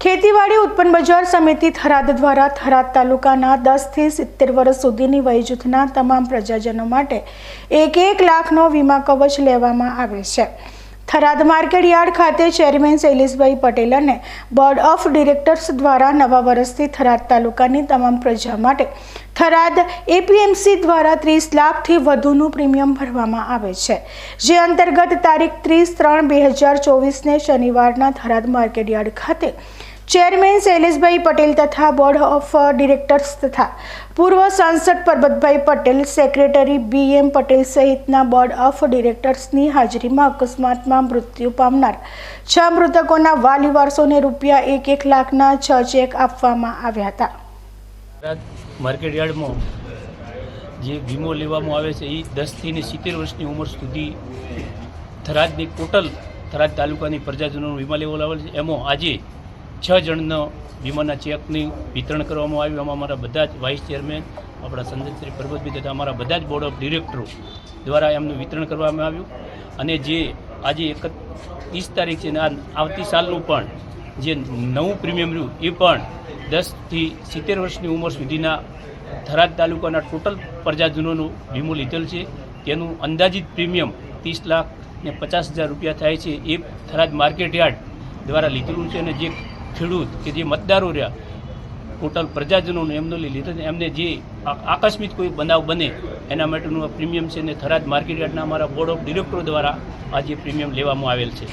ખેતીવાડી ઉત્પન્ન બજાર સમિતિ થરાદ દ્વારા થરાદ તાલુકાના દસથી સિત્તેર વર્ષ સુધીની વયજૂથના તમામ પ્રજાજનો માટે એક એક લાખનો વીમા કવચ લેવામાં આવે છે. થરાદ માર્કેટ યાર્ડ ખાતે ચેરમેન શૈલેષભાઈ પટેલ અને બોર્ડ ઓફ ડિરેક્ટર્સ દ્વારા નવા વર્ષથી થરાદ તાલુકાની તમામ પ્રજા માટે થરાદ એપીએમસી દ્વારા ત્રીસ લાખથી વધુનું પ્રીમિયમ ભરવામાં આવે છે. જે અંતર્ગત તારીખ ત્રીસ ત્રણ બે હજાર ચોવીસને શનિવારના થરાદ માર્કેટ યાર્ડ ખાતે ચેરમેન શૈલેષભાઈ પટેલ તથા બોર્ડ ઓફ ડિરેક્ટર્સ તથા પૂર્વ સાંસદ Parbatbhai Patel, secretary B M Patel સહિતના બોર્ડ ઓફ ડિરેક્ટર્સની હાજરીમાં અકસ્માતમાં મૃત્યુ પામનાર છ મૃતકોના વાલી વારસોને રૂપિયા એક એક લાખના છ ચેક આપવામાં આવ્યા હતા. જે વીમો લેવામાં આવે છે એ દસથી ને સિત્તેર વર્ષની ઉંમર સુધી થરાદની ટોટલ થરાદ તાલુકાની પ્રજાજનોનો વીમા લેવો આવેલ છે. એમાં આજે છ જણનો વીમાના ચેકની વિતરણ કરવામાં આવ્યું. એમાં અમારા બધા જ વાઇસ ચેરમેન, આપણા સંજયશ્રી પરબતભાઈ તથા અમારા બધા જ બોર્ડ ઓફ ડિરેક્ટરો દ્વારા એમનું વિતરણ કરવામાં આવ્યું. અને જે આજે એકત્રીસ તારીખ છે ને આવતી સાલનું પણ જે નવું પ્રીમિયમ રહ્યું, એ પણ દસથી સિત્તેર વર્ષની ઉંમર સુધીના થરાદ તાલુકાના ટોટલ પ્રજાજનોનું વીમો લીધેલ છે. તેનું અંદાજિત પ્રીમિયમ ત્રીસ લાખ ને પચાસ હજાર રૂપિયા થાય છે. એ થરાદ માર્કેટ યાર્ડ દ્વારા લીધેલું છે અને જે ખેડૂત કે જે મતદારો રહ્યા, ટોટલ પ્રજાજનોને એમનો લીધો એમને જે આકસ્મિક કોઈ બનાવ બને, એના માટેનું પ્રીમિયમ છે ને થરાદ માર્કેટ યાર્ડના અમારા બોર્ડ ઓફ ડિરેક્ટરો દ્વારા આ જે પ્રીમિયમ લેવામાં આવેલ છે.